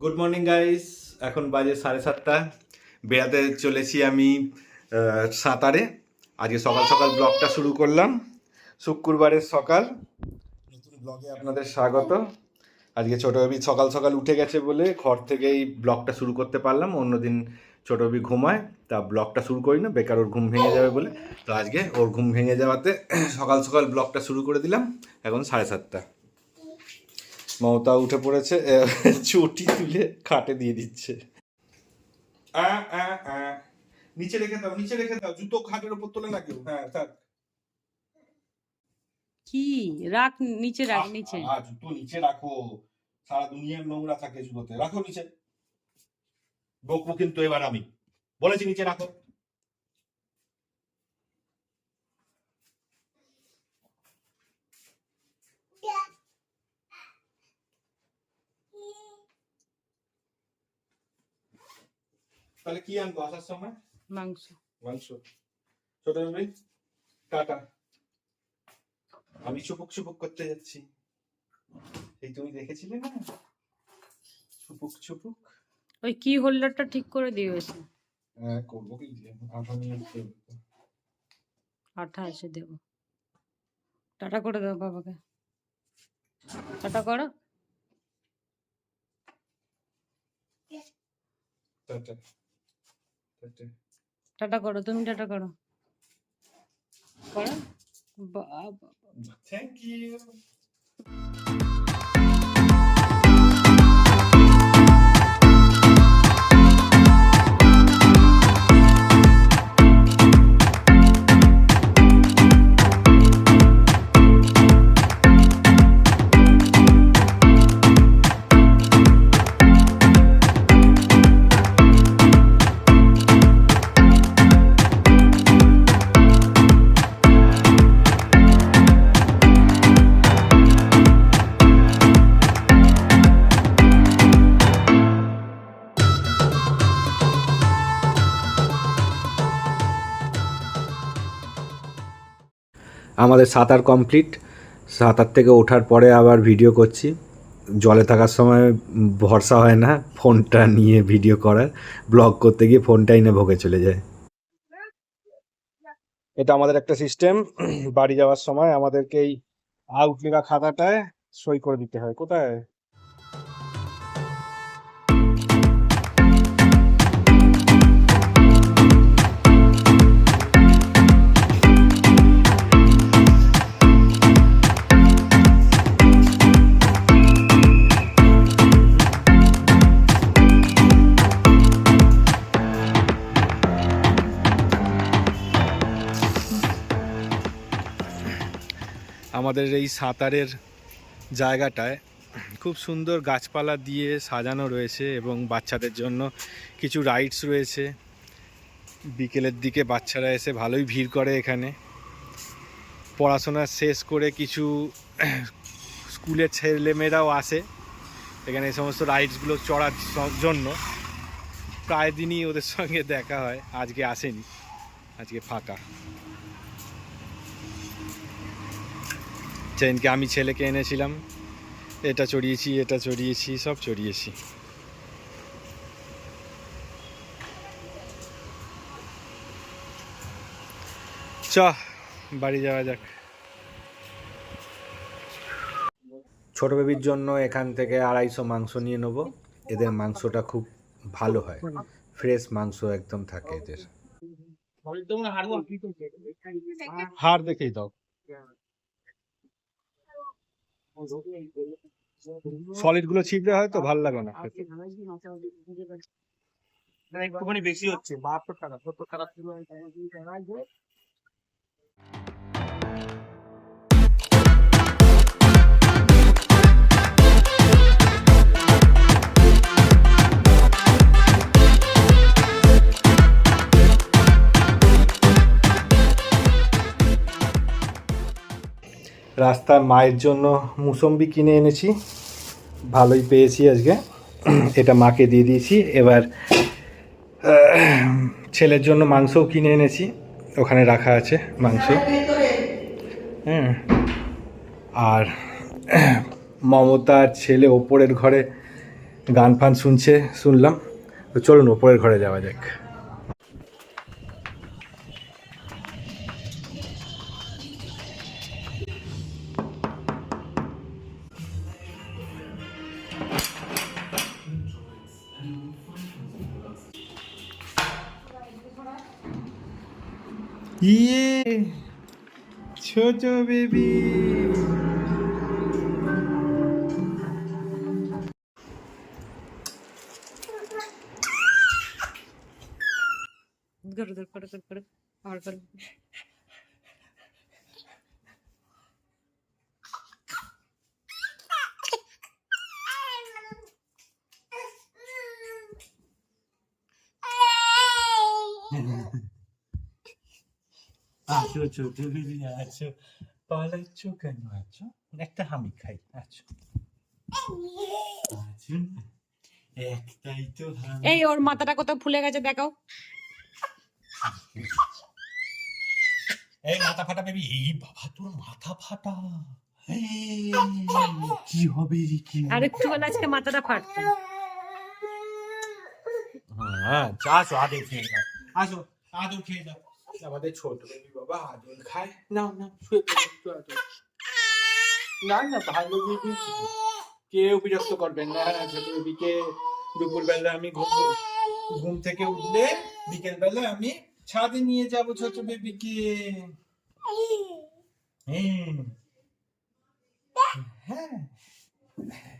Good morning guys এখন বাজে সাড়ে সাতটা। বেড়াতে চলেছি আমি সাঁতারে। আজকে সকাল সকাল ব্লগটা শুরু করলাম। শুক্রবারের সকাল। নতুন ব্লগে আপনাদের স্বাগত। আজকে ছোট রবি সকাল সকাল উঠে গেছে বলে ঘর থেকেই ব্লগটা শুরু করতে পারলাম। অন্যদিন ছোট রবি ঘুমায়, তা ব্লগটা শুরু করি না, বেকার ওর ঘুম ভেঙে যাবে বলে। তো আজকে ওর ঘুম ভেঙে যাওয়াতে সকাল সকাল ব্লগটা শুরু করে দিলাম। এখন সাড়ে সাতটা। মমতা উঠে পড়েছে চটি তুলে খাটে দিয়ে দিচ্ছে। আ, আ, আ। নিচে রেখে দাও নিচে রেখে দাও জুতো খাটের উপর তোলে না কেউ হ্যাঁ থাক। কি? রাখ নিচে রাখ নিচে। জুতো নিচে রাখো। সারা দুনিয়ার নোংরা থাকে জুতোতে। রাখো নিচে। বকবো কিন্তু এবার আমি। বলেছি নিচে রাখো। তাহলে কি আনব আসার সময়? মাংস। মাংস। ছোট ভাই টাটা আমি চুপুক চুপুক করতে যাচ্ছি। এই তুমি দেখেছিলে না? চুপুক চুপুক। ওই কি হোল্ডারটা ঠিক করে এসে হ্যাঁ করব কি দিয়ে? আঠা নিয়ে আঠা এসে দেবো। টাটা করে দাও বাবাকে। টাটা করো। টাটা। টাটা করো তুমি টাটা করো। করো? বাবা থ্যাংক ইউ আমাদের সাঁতার কমপ্লিট সাঁতার থেকে ওঠার পরে আবার ভিডিও করছি। জলে থাকার সময় ভরসা হয় না ফোনটা নিয়ে ভিডিও করার। ব্লগ করতে গিয়ে ফোনটা এনে ভোগে চলে যায়। এটা আমাদের একটা সিস্টেম বাড়ি যাওয়ার সময় আমাদেরকে এই আউট লেখা খাতাটায় সই করে দিতে হয়। কোথায়? আমাদের এই সাঁতারের জায়গাটায় খুব সুন্দর গাছপালা দিয়ে সাজানো রয়েছে এবং বাচ্চাদের জন্য কিছু রাইডস রয়েছে। বিকেলের দিকে বাচ্চারা এসে ভালোই ভিড় করে এখানে। পড়াশোনা শেষ করে কিছু স্কুলের ছেলেমেয়েরাও আসে। এখানে এই সমস্ত রাইডসগুলো চড়ার জন্য। প্রায় দিনই ওদের সঙ্গে দেখা হয়। আজকে আসেনি। আজকে ফাঁকা। সেদিনকে আমি ছেলেকে এনেছিলাম। এটা চড়িয়েছি এটা চড়িয়েছি সব চড়িয়েছি। চ বাড়ি যাওয়া যাক। ছোট বেবির জন্য এখান থেকে আড়াইশো মাংস নিয়ে নেব। এদের মাংসটা খুব ভালো হয়। ফ্রেশ মাংস একদম থাকে এদের। হাড় দেখেই দাও। সলিডগুলো ছিপড়ে হয় তো ভালো লাগে না। একটুখানি বেশি হচ্ছে, বাহাত্তর টাকা, সত্তর টাকা রাস্তায় মায়ের জন্য মুসম্বি কিনে এনেছি। ভালোই পেয়েছি আজকে। এটা মাকে দিয়ে দিয়েছি। এবার ছেলের জন্য মাংসও কিনে এনেছি। ওখানে রাখা আছে মাংস। হ্যাঁ। আর, মমতার ছেলে ওপরের ঘরে গান ফান শুনছে, শুনলাম। তো চলুন, ওপরের ঘরে যাওয়া যাক। ইয়ে ছোট বেবি। করো করো করো করো করো আবার করো আছো আছো পালাচ্ছ কেন আছো? একটা হামি খাই আছো আছো না? একটাই তো এই ওর মাথাটা কোথাও ফুলে গেছে দেখাও। এই মাথা ফাটা বেবি। এই বাবা তোর মাথা ফাটা। কি হবে রে কি আর একটু বেলা আজকে মাথাটা ফাটতো হ্যাঁ আসো আদর খেয়ে যাও আসো আদর খেয়ে যাও আমাদের ছোট বেবি। বাবা খায় না না না ভালো বেবি কেউ করবেন না। ছোট বেবিকে দুপুরবেলা আমি ঘুম ঘুম থেকে উঠলে বিকেল বেলা আমি ছাদে নিয়ে যাব ছোট বেবিকে। হ্যাঁ। হ্যাঁ।